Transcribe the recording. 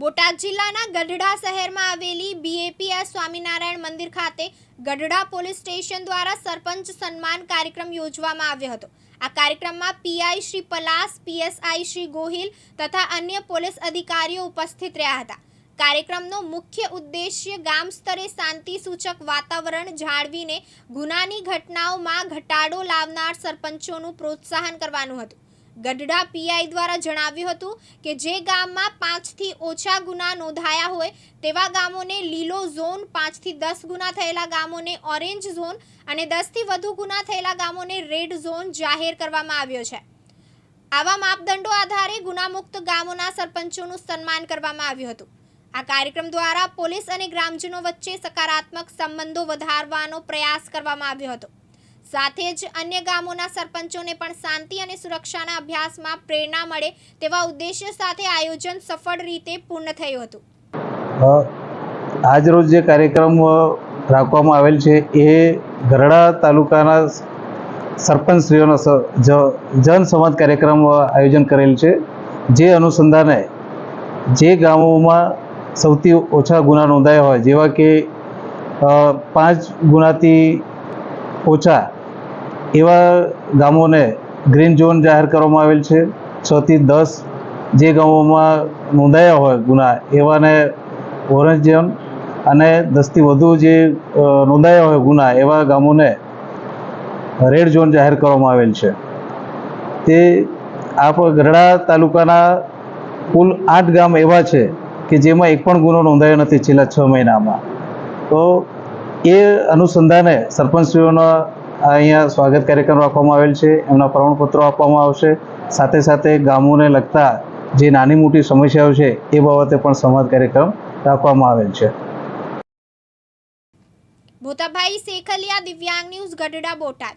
બોટાદ જિલ્લાના ગઢડા શહેરમાં આવેલી બીએપીએસ સ્વામિનારાયણ મંદિર ખાતે ગઢડા પોલીસ સ્ટેશન દ્વારા સરપંચ સન્માન કાર્યક્રમ યોજવામાં આવ્યો હતો. આ કાર્યક્રમમાં પીઆઈ શ્રી પલાસ પીએસઆઈ શ્રી ગોહિલ તથા અન્ય પોલીસ અધિકારીઓ ઉપસ્થિત રહ્યા હતા. કાર્યક્રમનો મુખ્ય ઉદ્દેશ્ય ગામ સ્તરે શાંતિ વાતાવરણ જાળવીને ગુનાની ઘટનાઓમાં ઘટાડો લાવનાર સરપંચોનું પ્રોત્સાહન કરવાનું હતું. ગઢડા પીઆઈ દ્વારા જણાવ્યું હતું કે જે ગામમાં પાંચથી ઓછા ગુના નોંધાયા હોય તેવા ગામોને લીલો ઝોન, પાંચથી દસ ગુના થયેલા ગામોને ઓરેન્જ ઝોન અને દસથી વધુ ગુના થયેલા ગામોને રેડ ઝોન જાહેર કરવામાં આવ્યો છે. આવા માપદંડો આધારે ગુનામુક્ત ગામોના સરપંચોનું સન્માન કરવામાં આવ્યું હતું. આ કાર્યક્રમ દ્વારા પોલીસ અને ગ્રામજનો વચ્ચે સકારાત્મક સંબંધો વધારવાનો પ્રયાસ કરવામાં આવ્યો હતો. સાથે જ અન્ય ગામોના સરપંચોને પણ શાંતિ અને સુરક્ષાના અભ્યાસમાં પ્રેરણા મળે તેવા ઉદ્દેશ્ય સાથે આયોજન સફળ રીતે પૂર્ણ થયું હતું. આજરોજ જે કાર્યક્રમ રાખવામાં આવેલ છે એ ગરડા તાલુકાના સરપંચશ્રીઓનો જનસંવાદ કાર્યક્રમ આયોજન કરેલ છે. જે અનુસંધાને જે ગામોમાં સૌથી ઓછા ગુના નોંધાયા હોય, જેવા કે પાંચ ગુનાથી ઓછા એવા ગામોને ગ્રીન ઝોન જાહેર કરવામાં આવેલ છે. છથી દસ જે ગામોમાં નોંધાયા હોય ગુના, એવાને ઓરેન્જ ઝોન અને દસથી વધુ જે નોંધાયા હોય ગુના, એવા ગામોને રેડ ઝોન જાહેર કરવામાં આવેલ છે. તે આ ગરડા તાલુકાના કુલ આઠ ગામ એવા છે કે જેમાં એક પણ ગુનો નોંધાયો નથી છેલ્લા છ મહિનામાં. તો એ અનુસંધાને સરપંચશ્રીઓનો અહીંયા સ્વાગત કાર્યક્રમ રાખવામાં આવેલ છે. એમના પ્રમાણપત્રો આપવામાં આવશે. સાથે સાથે ગામોને લગતા જે નાની મોટી સમસ્યાઓ છે એ બાબતે પણ સંવાદ કાર્યક્રમ રાખવામાં આવેલ છે. ભૂતાભાઈ શેખલિયા દિવ્યાંગ ન્યૂઝ ગઢડા બોટાદ.